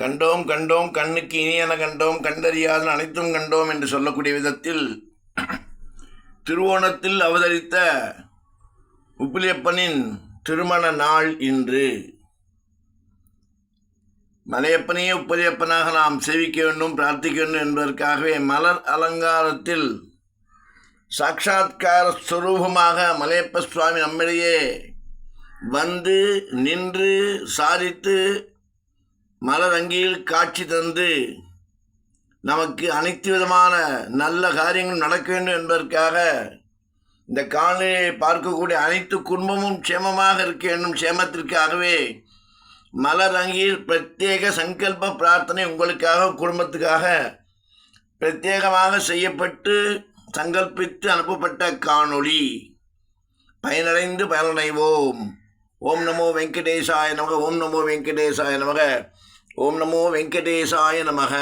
கண்டோம் கண்டோம் கண்ணுக்கு இனியன கண்டோம் கண்டறியாத அனைத்தும் கண்டோம் என்று சொல்லக்கூடிய விதத்தில் திருவோணத்தில் அவதரித்த உப்பிலியப்பனின் திருமண நாள் இன்று. மலையப்பனையே உப்பலியப்பனாக நாம் சேவிக்க வேண்டும் பிரார்த்திக்க வேண்டும் என்பதற்காகவே மலர் அலங்காரத்தில் சாட்சா்கார ஸ்வரூபமாக மலையப்ப சுவாமி நம்மிடையே வந்து நின்று சாதித்து மலர் அங்கியில் காட்சி தந்து நமக்கு அனைத்து விதமான நல்ல காரியங்களும் நடக்க வேண்டும் என்பதற்காக இந்த காணொலியை பார்க்கக்கூடிய அனைத்து குடும்பமும் க்ஷேமமாக இருக்க வேண்டும் க்ஷேமத்திற்காகவே மலர் அங்கியில் பிரத்யேக சங்கல்ப பிரார்த்தனை உங்களுக்காக குடும்பத்துக்காக பிரத்யேகமாக செய்யப்பட்டு சங்கல்பித்து அனுப்பப்பட்ட காணொளி. பயனடைந்து பயனடைவோம். ஓம் நமோ வெங்கடேசாய நமக ஓம் நமோ வெங்கடேசாய நமக. ஓம் நமோ வெங்கடேசாய நமக.